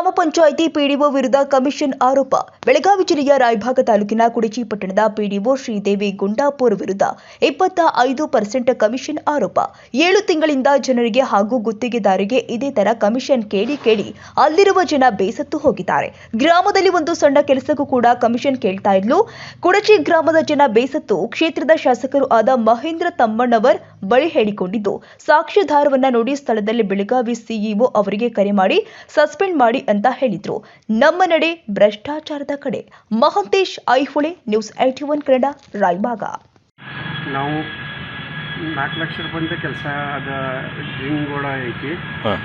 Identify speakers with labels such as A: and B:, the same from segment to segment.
A: ಗ್ರಾಮ ಪಂಚಾಯಿತಿ ಪಿಡಿಒ ವಿರುದ್ಧ ಕಮಿಷನ್ ಆರೋಪ. ಬೆಳಗಾವಿ ಜಿಲ್ಲೆಯ ರಾಯಭಾಗ ತಾಲೂಕಿನ ಕುಡಚಿ ಪಟ್ಟಣದ ಪಿಡಿಒ ಶ್ರೀದೇವಿ ಗುಂಡಾಪುರ್ ವಿರುದ್ಧ ಇಪ್ಪತ್ತ ಐದು ಪರ್ಸೆಂಟ್ ಕಮಿಷನ್ ಆರೋಪ. ಏಳು ತಿಂಗಳಿಂದ ಜನರಿಗೆ ಹಾಗೂ ಗುತ್ತಿಗೆದಾರಿಗೆ ಇದೇ ತರ ಕಮಿಷನ್ ಕೇಳಿ ಕೇಳಿ ಅಲ್ಲಿರುವ ಜನ ಬೇಸತ್ತು ಹೋಗಿದ್ದಾರೆ. ಗ್ರಾಮದಲ್ಲಿ ಒಂದು ಸಣ್ಣ ಕೆಲಸಕ್ಕೂ ಕೂಡ ಕಮಿಷನ್ ಕೇಳ್ತಾ ಇದ್ಲು. ಕುಡಚಿ ಗ್ರಾಮದ ಜನ ಬೇಸತ್ತು. ಕ್ಷೇತ್ರದ ಶಾಸಕರು ಆದ ಮಹೇಂದ್ರ ತಮ್ಮಣ್ಣವರ್ ಬಳಿ ಹೇಳಿಕೊಂಡಿದ್ದು. ಸಾಕ್ಷ್ಯಾಧಾರವನ್ನ ನೋಡಿ ಸ್ಥಳದಲ್ಲಿ ಬೆಳಗಾವಿ ಸಿಇಒ ಅವರಿಗೆ ಕರೆ ಮಾಡಿ ಸಸ್ಪೆಂಡ್ ಮಾಡಿ ಅಂತ ಹೇಳಿದ್ರು. ನಮ್ಮ ನಡೆ ಭ್ರಷ್ಟಾಚಾರದ ಕಡೆ. Mahantesh Aihole news IT one Kannada Raybag
B: ನಾವು ನಾಲ್ಕು ಲಕ್ಷ ರೂಪಾಯಿಂದ ಕೆಲಸ ಅದು ಡ್ರಿಂಗೋಳ ಐತಿ.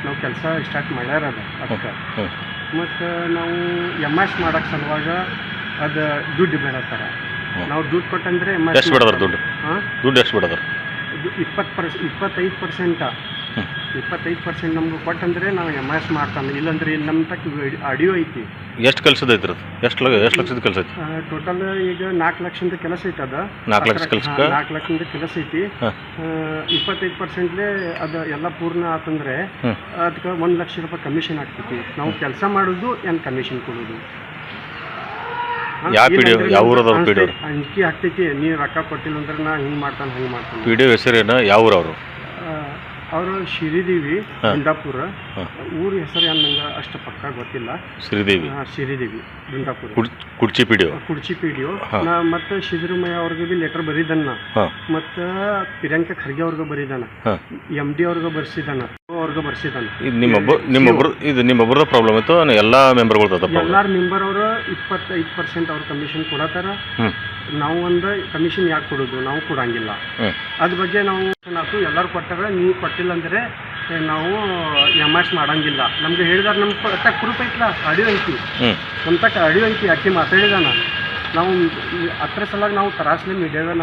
B: ನಾವು ಕೆಲಸ ಸ್ಟಾರ್ಟ್ ಮಾಡ್ಯಾರ ಅದ ಅದಕ್ಕೆ ಮತ್ತು ನಾವು ಎಂ ಎಸ್ ಮಾಡೋಕ್ಕೆ ಸಲುವಾಗ ಅದು ದುಡ್ಡು
C: ಬೇಡ.
B: ನಾವು ದುಡ್ಡು ಕೊಟ್ಟಂದ್ರೆ ಎಂ
C: ಎಸ್ ಬಿಡೋದ್ರ ದುಡ್ಡು?
B: ಹಾಂ?
C: ದುಡ್ಡು ಎಷ್ಟು ಬಿಡೋದ್ರ?
B: ಇಪ್ಪತ್ತು ಪರ್ಸ್ ಇಪ್ಪತ್ತೈದು ಪರ್ಸೆಂಟ. ಇಪ್ಪತ್ತೈದು ಪರ್ಸೆಂಟ್ ನಮ್ಗೆ ಕೊಟ್ಟಂದ್ರೆ ನಾವು ಎಂ ಎಸ್ ಮಾಡ್ತಾನೆ ಇಲ್ಲಾಂದ್ರೆ ಇಲ್ಲಿ ನಮ್ಮ ತಕ್ಕ ಆಡಿಯೋ ಐತಿ.
C: ಎಷ್ಟು ಕೆಲಸದ ಅದು? ಎಷ್ಟು ಎಷ್ಟು ಲಕ್ಷದ ಕೆಲಸ ಐತಿ?
B: ಟೋಟಲ್ ಈಗ ನಾಲ್ಕು ಲಕ್ಷದ ಕೆಲಸ ಐತೆ ಅದು.
C: ನಾಲ್ಕು ಲಕ್ಷ ಕೆಲಸ
B: ನಾಲ್ಕು ಲಕ್ಷದ ಕೆಲಸ ಐತಿ. ಇಪ್ಪತ್ತೈದು ಪರ್ಸೆಂಟ್ಲೆ ಅದು ಎಲ್ಲ ಪೂರ್ಣ ಆತಂದ್ರೆ ಅದಕ್ಕೆ ಒಂದು ಲಕ್ಷ ರೂಪಾಯಿ ಕಮಿಷನ್ ಆಗ್ತೈತಿ ನಾವು ಕೆಲಸ ಮಾಡೋದು ಏನು ಕಮಿಷನ್ ಕೊಡೋದು?
C: ಯಾವ ಡಿ
B: ಇಲ್ಲಾಂದ್ರೆ
C: ಯಾವ ಊರದವ್ರು ಪಿ
B: ಡಿ ಅಂಜಿಕೆ ಆಗ್ತೈತಿ ನೀವು ರೊಕ್ಕ ಕೊಟ್ಟಿಲ್ಲ ಅಂದ್ರೆ ನಾ ಹಿಂಗೆ ಮಾಡ್ತಾನೆ ಹಂಗೆ ಮಾಡ್ತಾನೆ
C: ಪಿ ಡಿ ಹೆಸರೇನು ಯಾವ ಊರು ಅವರು
B: ಶ್ರೀದೇವಿ. ಗುಂಡಾಪುರ ಊರ ಹೆಸರು ಏನು ನಂಗೆ ಅಷ್ಟು ಪಕ್ಕ ಗೊತ್ತಿಲ್ಲ.
C: ಶ್ರೀದೇವಿ.
B: ಹಾ, ಶ್ರೀದೇವಿ
C: ಕುಡ್ Kudchi P D
B: Kudchi P D
C: ಹಾ.
B: ನಾ ಮತ್ತು ಸಿದ್ದರಾಮಯ್ಯ ಅವ್ರಿಗೆ ಬಿ ಲೆಟರ್ ಬರೀದನ್ನ. ಮತ್ತೆ ಪ್ರಿಯಾಂಕ ಖರ್ಗೆ ಅವ್ರಿಗೆ ಬರೀದಾನ ಎಂ ಡಿ ಅವ್ರಿಗೆ ಬರ್ಸಿದಾನ ಅವ್ರಿಗೆ ಬರ್ಸಿದಾನ
C: ಇದು ನಿಮ್ಮೊಬ್ಬ ನಿಮ್ಮೊಬ್ರು ಇದು ನಿಮ್ಮೊಬ್ರದ ಪ್ರಾಬ್ಲಮ್ ಇತ್ತು ಎಲ್ಲ ಮೆಂಬರ್ಗಳು
B: ಎಲ್ಲಾರು ಮೆಂಬರ್ ಅವರು ಇಪ್ಪತ್ತೈದು ಪರ್ಸೆಂಟ್ ಅವ್ರ ಕಮಿಷನ್ ಕೊಡತ್ತಾರ. ನಾವು ಒಂದು ಕಮಿಷನ್ ಯಾಕೆ ಕೊಡೋದು? ನಾವು ಕೊಡಂಗಿಲ್ಲ. ಅದ್ರ ಬಗ್ಗೆ ನಾವು ನಾವು ಎಲ್ಲರೂ ಕೊಟ್ಟಾಗ ನೀವು ಕೊಟ್ಟಿಲ್ಲ ಅಂದರೆ ನಾವು ಎಂ ಎಸ್ ಮಾಡಂಗಿಲ್ಲ. ನಮ್ಗೆ ಹೇಳಿದಾರೆ ನಮ್ಮ ಕೊಟ್ಟ ಪ್ರೂಫ್ ಐತ್ಲ ಅಡಿಯೋ ಐತಿ ನಮ್ಮ ತಕ್ಕ ಅಡಿಯೋ ಐತಿ ಅಕ್ಕಿ ಮಾತಾಡಿದಾನ. ನಾವು ಹತ್ರ ಸಲ ನಾವು ತರಾಸ್ಲಿ ಮೀಡಿಯಾಗ